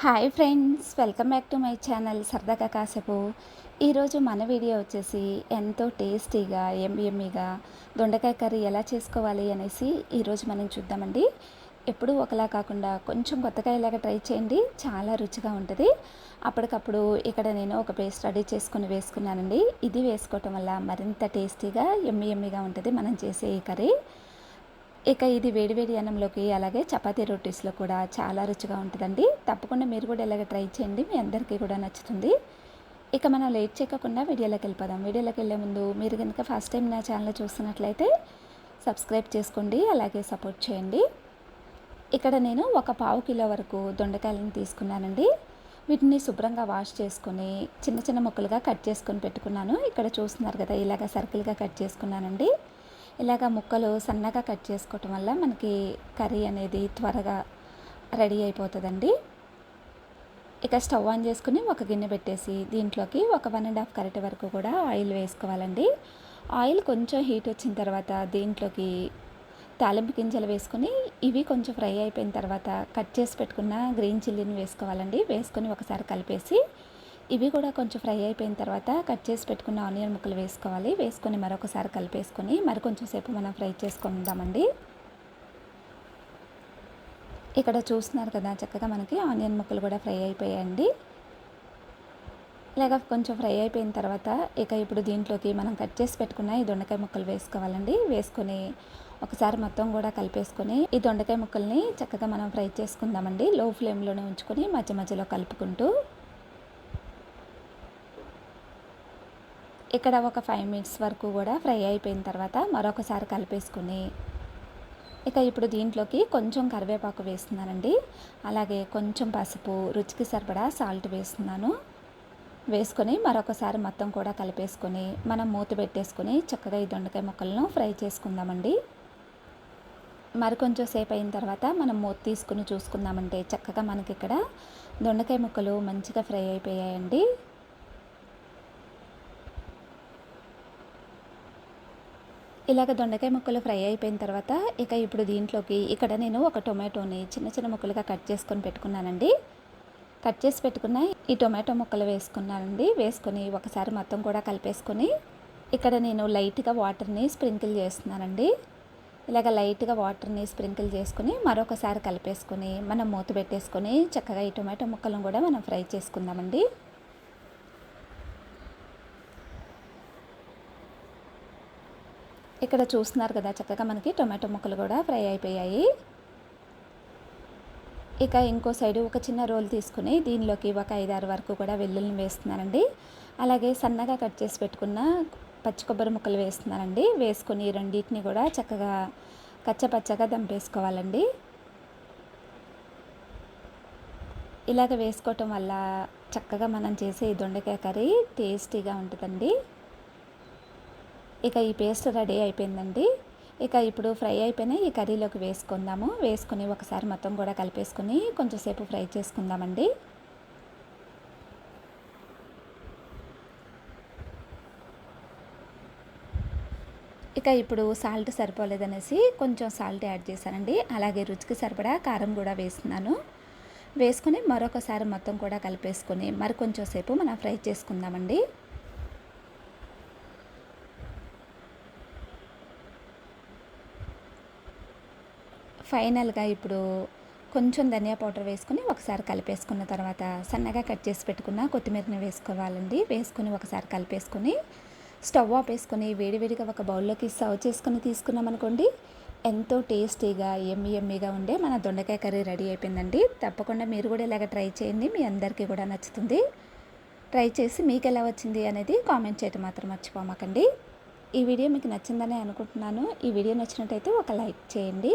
Hi friends welcome back to my channel సరదాగా కాసేపు. ఈరోజు మన వీడియో వచ్చేసి ఎంతో టేస్టీగా ఎమ్మిగా దొండకాయ కర్రీ ఎలా చేసుకోవాలి అనేసి ఈరోజు మనం చూద్దామండి. ఎప్పుడూ ఒకలా కాకుండా కొంచెం కొత్తగా ఇలాగ ట్రై చేయండి చాలా రుచిగా ఉంటుంది. అప్పటికప్పుడు ఇక్కడ నేను ఒక పేస్ట్ రెడీ చేసుకుని వేసుకున్నానండి. ఇది వేసుకోవటం వల్ల మరింత టేస్టీగా ఎమ్మి ఎమ్మిగా ఉంటుంది మనం చేసే ఈ కర్రీ. ఇక ఇది వేడివేడి అన్నంలోకి అలాగే చపాతీ రొటీస్లో కూడా చాలా రుచిగా ఉంటుందండి. తప్పకుండా మీరు కూడా ఇలాగ ట్రై చేయండి మీ అందరికీ కూడా నచ్చుతుంది. ఇక మనం లేట్ చేయకుండా వీడియోలోకి వెళ్ళిపోదాం. వీడియోలోకి వెళ్ళే ముందు మీరు కనుక ఫస్ట్ టైం నా ఛానల్ చూస్తున్నట్లయితే సబ్స్క్రైబ్ చేసుకోండి అలాగే సపోర్ట్ చేయండి. ఇక్కడ నేను ఒక పావు కిలో వరకు దొండకాయలను తీసుకున్నానండి. వీటిని శుభ్రంగా వాష్ చేసుకొని చిన్న చిన్న ముక్కలుగా కట్ చేసుకొని పెట్టుకున్నాను. ఇక్కడ చూస్తున్నారు కదా ఇలాగ సర్కిల్గా కట్ చేసుకున్నానండి. ఇలాగ ముక్కలు సన్నగా కట్ చేసుకోవటం వల్ల మనకి కర్రీ అనేది త్వరగా రెడీ అయిపోతుందండి. ఇక స్టవ్ ఆన్ చేసుకుని ఒక గిన్నె పెట్టేసి దీంట్లోకి ఒక వన్ అండ్ హాఫ్ కరెక్ట్ వరకు కూడా ఆయిల్ వేసుకోవాలండి. ఆయిల్ కొంచెం హీట్ వచ్చిన తర్వాత దీంట్లోకి తాలింపు గింజలు వేసుకొని ఇవి కొంచెం ఫ్రై అయిపోయిన తర్వాత కట్ చేసి పెట్టుకున్న గ్రీన్ చిల్లీని వేసుకోవాలండి. వేసుకొని ఒకసారి కలిపేసి ఇవి కూడా కొంచెం ఫ్రై అయిపోయిన తర్వాత కట్ చేసి పెట్టుకున్న ఆనియన్ ముక్కలు వేసుకోవాలి. వేసుకొని మరొకసారి కలిపేసుకొని మరి కొంచెం సేపు మనం ఫ్రై చేసుకుందామండి. ఇక్కడ చూస్తున్నారు కదా చక్కగా మనకి ఆనియన్ ముక్కలు కూడా ఫ్రై అయిపోయాయండి. ఇలాగ కొంచెం ఫ్రై అయిపోయిన తర్వాత ఇక ఇప్పుడు దీంట్లోకి మనం కట్ చేసి పెట్టుకున్న ఈ దొండకాయ ముక్కలు వేసుకోవాలండి. వేసుకొని ఒకసారి మొత్తం కూడా కలిపేసుకొని ఈ దొండకాయ ముక్కల్ని చక్కగా మనం ఫ్రై చేసుకుందామండి. లో ఫ్లేమ్లోనే ఉంచుకొని మధ్య మధ్యలో కలుపుకుంటూ. ఇక్కడ ఒక ఫైవ్ మినిట్స్ వరకు కూడా ఫ్రై అయిపోయిన తర్వాత మరొకసారి కలిపేసుకుని ఇక ఇప్పుడు దీంట్లోకి కొంచెం కరివేపాకు వేస్తున్నానండి. అలాగే కొంచెం పసుపు రుచికి సరిపడా సాల్ట్ వేస్తున్నాను. వేసుకొని మరొకసారి మొత్తం కూడా కలిపేసుకొని మనం మూత పెట్టేసుకొని చక్కగా ఈ దొండకాయ ముక్కలను ఫ్రై చేసుకుందామండి. మరి కొంచెం సేపు అయిన తర్వాత మనం మూత తీసుకుని చూసుకుందామంటే చక్కగా మనకి ఇక్కడ దొండకాయ ముక్కలు మంచిగా ఫ్రై అయిపోయాయండి. ఇలాగ దొండకాయ ముక్కలు ఫ్రై అయిపోయిన తర్వాత ఇక ఇప్పుడు దీంట్లోకి ఇక్కడ నేను ఒక టొమాటోని చిన్న చిన్న ముక్కలుగా కట్ చేసుకొని పెట్టుకున్నానండి. కట్ చేసి పెట్టుకున్న ఈ టొమాటో ముక్కలు వేసుకున్నానండి. వేసుకొని ఒకసారి మొత్తం కూడా కలిపేసుకొని ఇక్కడ నేను లైట్గా వాటర్ని స్ప్రింకిల్ చేస్తున్నానండి. ఇలాగ లైట్గా వాటర్ని స్ప్రింకిల్ చేసుకుని మరొకసారి కలిపేసుకొని మనం మూత పెట్టేసుకొని చక్కగా ఈ టొమాటో ముక్కలను కూడా మనం ఫ్రై చేసుకుందామండి. ఇక్కడ చూస్తున్నారు కదా చక్కగా మనకి టొమాటో ముక్కలు కూడా ఫ్రై అయిపోయాయి. ఇక ఇంకో సైడు ఒక చిన్న రోల్ తీసుకుని దీనిలోకి ఒక ఐదారు వరకు కూడా వెల్లుల్ని వేస్తున్నానండి. అలాగే సన్నగా కట్ చేసి పెట్టుకున్న పచ్చి కొబ్బరి ముక్కలు వేస్తున్నానండి. వేసుకొని రెండింటిని కూడా చక్కగా కచ్చపచ్చగా దంపేసుకోవాలండి. ఇలాగ వేసుకోవటం వల్ల చక్కగా మనం చేసే ఈ దొండకాయ కర్రీ టేస్టీగా ఉంటుందండి. ఇక ఈ పేస్ట్ రెడీ అయిపోయిందండి. ఇక ఇప్పుడు ఫ్రై అయిపోయినా ఈ కర్రీలోకి వేసుకుందాము. వేసుకొని ఒకసారి మొత్తం కూడా కలిపేసుకుని కొంచెంసేపు ఫ్రై చేసుకుందామండి. ఇక ఇప్పుడు సాల్ట్ సరిపోలేదనేసి కొంచెం సాల్ట్ యాడ్ చేశానండి. అలాగే రుచికి సరిపడా కారం కూడా వేస్తున్నాను. వేసుకుని మరొకసారి మొత్తం కూడా కలిపేసుకొని మరి కొంచెం సేపు మనం ఫ్రై చేసుకుందామండి. ఫైనల్గా ఇప్పుడు కొంచెం ధనియా పౌడర్ వేసుకుని ఒకసారి కలిపేసుకున్న తర్వాత సన్నగా కట్ చేసి పెట్టుకున్న కొత్తిమీరని వేసుకోవాలండి. వేసుకొని ఒకసారి కలిపేసుకొని స్టవ్ ఆఫ్ వేసుకొని వేడివేడిగా ఒక బౌల్లోకి సర్వ్ చేసుకుని తీసుకున్నాం అనుకోండి ఎంతో టేస్టీగా ఎమ్మి ఎమ్మిగా ఉండే మన దొండకాయ కర్రీ రెడీ అయిపోయిందండి. తప్పకుండా మీరు కూడా ఇలాగ ట్రై చేయండి. మీ అందరికీ కూడా నచ్చుతుంది. ట్రై చేసి మీకు ఎలా వచ్చింది అనేది కామెంట్ చేయటం మాత్రం మర్చిపోమాకండి. ఈ వీడియో మీకు నచ్చిందని అనుకుంటున్నాను. ఈ వీడియో నచ్చినట్టయితే ఒక లైక్ చేయండి.